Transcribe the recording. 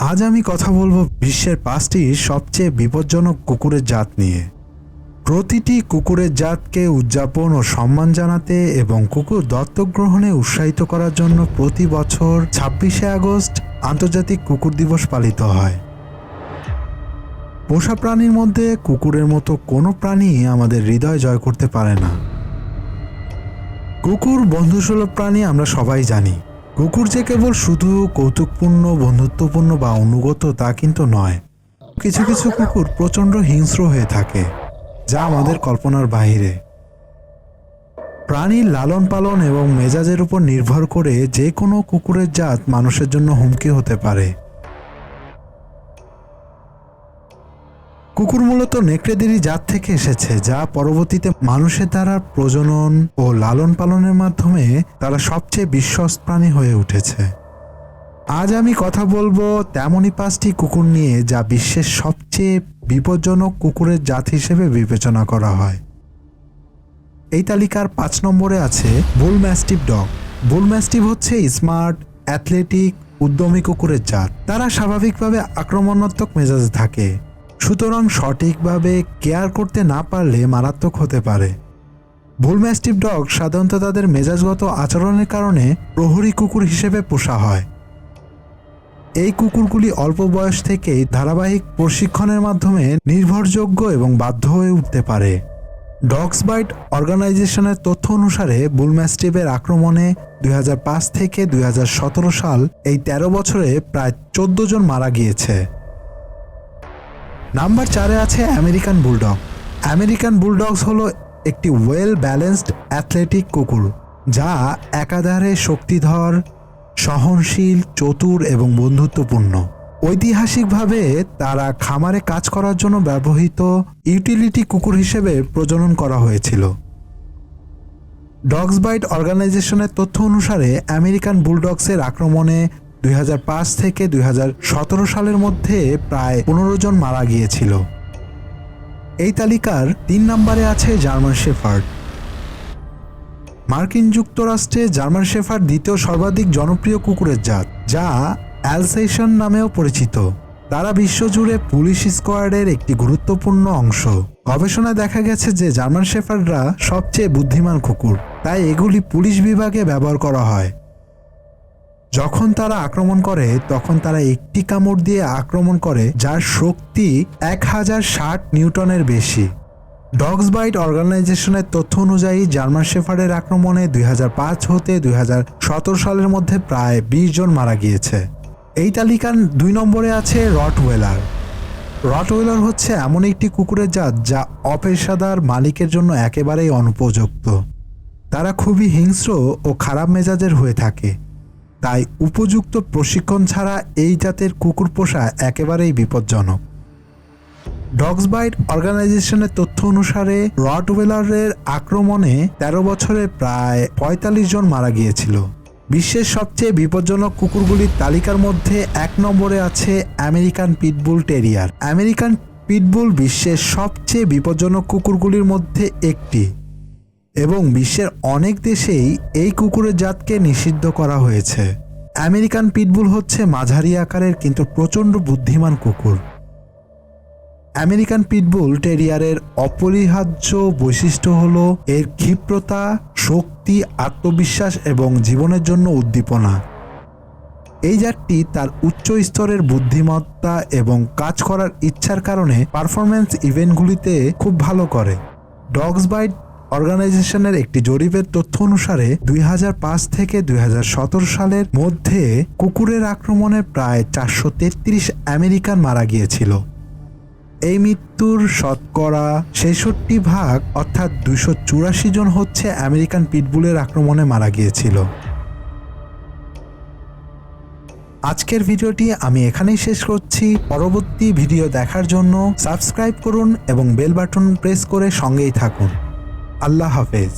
আজ আমি কথা বলব বিশ্বের পাঁচটি সবচেয়ে বিপজ্জনক কুকুরের জাত নিয়ে। প্রতিটি কুকুরের জাতকে উদযাপন ও সম্মান জানাতে এবং কুকুর দত্তক গ্রহণে উৎসাহিত করার জন্য প্রতি বছর ছাব্বিশে আগস্ট আন্তর্জাতিক কুকুর দিবস পালিত হয়। পোষা প্রাণীর মধ্যে কুকুরের মতো কোনো প্রাণী আমাদের হৃদয় জয় করতে পারে না। কুকুর বন্ধুসুলভ প্রাণী আমরা সবাই জানি। কুকুর যে কেবল শুধু কৌতুকপূর্ণ, বন্ধুত্বপূর্ণ বা অনুগত তা কিন্তু নয়। কিছু কিছু কুকুর প্রচণ্ড হিংস্র হয়ে থাকে, যা আমাদের কল্পনার বাহিরে। প্রাণীর লালন পালন এবং মেজাজের উপর নির্ভর করে যে কোনো কুকুরের জাত মানুষের জন্য হুমকি হতে পারে। কুকুর মূলত নেকড়েদেরই জাত থেকে এসেছে, যা পরবর্তীতে মানুষের দ্বারা প্রজনন ও লালন পালনের মাধ্যমে তারা সবচেয়ে বিশ্বস্ত প্রাণী হয়ে উঠেছে। আজ আমি কথা বলব তেমনই পাঁচটি কুকুর নিয়ে, যা বিশ্বের সবচেয়ে বিপজ্জনক কুকুরের জাত হিসেবে বিবেচনা করা হয়। এই তালিকার পাঁচ নম্বরে আছে bull mastiff dog. Bull mastiff হচ্ছে স্মার্ট, অ্যাথলেটিক, উদ্যমী কুকুরের জাত। তারা স্বাভাবিকভাবে আক্রমণাত্মক মেজাজে থাকে। সুতরাং সঠিকভাবে কেয়ার করতে না পারলে মারাত্মক হতে পারে। বুল ম্যাস্টিভ ডগ সাধারণত তাদের মেজাজগত আচরণের কারণে প্রহরী কুকুর হিসেবে পোষা হয়। এই কুকুরগুলি অল্প বয়স থেকেই ধারাবাহিক প্রশিক্ষণের মাধ্যমে নির্ভরযোগ্য এবং বাধ্য হয়ে উঠতে পারে। ডগস বাইট অর্গানাইজেশনের তথ্য অনুসারে বুলম্যাস্টিভের আক্রমণে দুই হাজার পাঁচ থেকে দুই হাজার সতেরো সাল এই ১৩ বছরে প্রায় চোদ্দ জন মারা গিয়েছে। নাম্বার চারে আছে আমেরিকান বুলডগ। আমেরিকান বুলডগস হলো একটি ওয়েল ব্যালেন্সড অ্যাথলেটিক কুকুর, যা একাধারে শক্তিধর, সহনশীল, চতুর এবং বন্ধুত্বপূর্ণ। ঐতিহাসিকভাবে তারা খামারে কাজ করার জন্য ব্যবহৃত ইউটিলিটি কুকুর হিসেবে প্রজনন করা হয়েছিল। ডগস বাইট অর্গানাইজেশনের তথ্য অনুসারে আমেরিকান বুলডগসের আক্রমণে দুই হাজার পাঁচ থেকে দুই হাজার সতেরো সালের মধ্যে প্রায় পনেরো জন মারা গিয়েছিল। এই তালিকার তিন নম্বরে আছে জার্মান শেফার্ড। মার্কিন যুক্তরাষ্ট্রে জার্মান শেফার্ড দ্বিতীয় সর্বাধিক জনপ্রিয় কুকুরের জাত, যা অ্যালসেশন নামেও পরিচিত। তারা বিশ্বজুড়ে পুলিশ স্কোয়াডের একটি গুরুত্বপূর্ণ অংশ। গবেষণায় দেখা গেছে যে জার্মান শেফার্ডরা সবচেয়ে বুদ্ধিমান কুকুর, তাই এগুলি পুলিশ বিভাগে ব্যবহার করা হয়। যখন তারা আক্রমণ করে, তখন তারা একটি কামড় দিয়ে আক্রমণ করে, যার শক্তি এক হাজার ষাট নিউটনের বেশি। ডগস বাইট অর্গানাইজেশনের তথ্য অনুযায়ী, জার্মান শেফার্ডের আক্রমণে দুই হাজার পাঁচ হতে দুই হাজার সতেরো সালের মধ্যে প্রায় বিশ জন মারা গিয়েছে। এই তালিকার দুই নম্বরে আছে রটওয়েলার। রটওয়েলার হচ্ছে এমন একটি কুকুরের জাত যা অপেশাদার মালিকের জন্য একেবারেই অনুপযুক্ত। তারা খুবই হিংস্র ও খারাপ মেজাজের হয়ে থাকে। তাই উপযুক্ত প্রশিক্ষণ ছাড়া এই জাতের কুকুর পোষা একেবারেই বিপজ্জনক। ডগস বাইট অর্গানাইজেশনের তথ্য অনুসারে রটওয়েলারের আক্রমণে ১৩ বছরে প্রায় ৪৫ জন মারা গিয়েছিল। বিশ্বের সবচেয়ে বিপজ্জনক কুকুরগুলির তালিকার মধ্যে এক নম্বরে আছে American pitbull terrier. American pitbull বিশ্বের সবচেয়ে বিপজ্জনক কুকুরগুলির মধ্যে একটি। এবং বিশ্বের অনেক দেশেই এই কুকুরের জাতকে নিষিদ্ধ করা হয়েছে। আমেরিকান পিটবুল হচ্ছে মাঝারি আকারের কিন্তু প্রচণ্ড বুদ্ধিমান কুকুর। আমেরিকান পিটবুল টেরিয়ারের অপরিহার্য বৈশিষ্ট্য হল এর ক্ষিপ্রতা, শক্তি, আত্মবিশ্বাস এবং জীবনের জন্য উদ্দীপনা। এই জাতটি তার উচ্চ স্তরের বুদ্ধিমত্তা এবং কাজ করার ইচ্ছার কারণে পারফরম্যান্স ইভেন্টগুলিতে খুব ভালো করে। ডগস বাইট অর্গানাইজেশনের একটি জরিপের তথ্য অনুসারে দুই হাজার পাঁচ থেকে দুই হাজার সতেরো সালের মধ্যে কুকুরের আক্রমণে প্রায় চারশো তেত্রিশ আমেরিকান মারা গিয়েছিল। এই মৃত্যুর শতকরা ছেষট্টি ভাগ, অর্থাৎ দুশো চুরাশি জন হচ্ছে আমেরিকান পিটবুলের আক্রমণে মারা গিয়েছিল। আজকের ভিডিওটি আমি এখানেই শেষ করছি। পরবর্তী ভিডিও দেখার জন্য সাবস্ক্রাইব করুন এবং বেল বাটন প্রেস করে সঙ্গেই থাকুন। আল্লাহ হাফেজ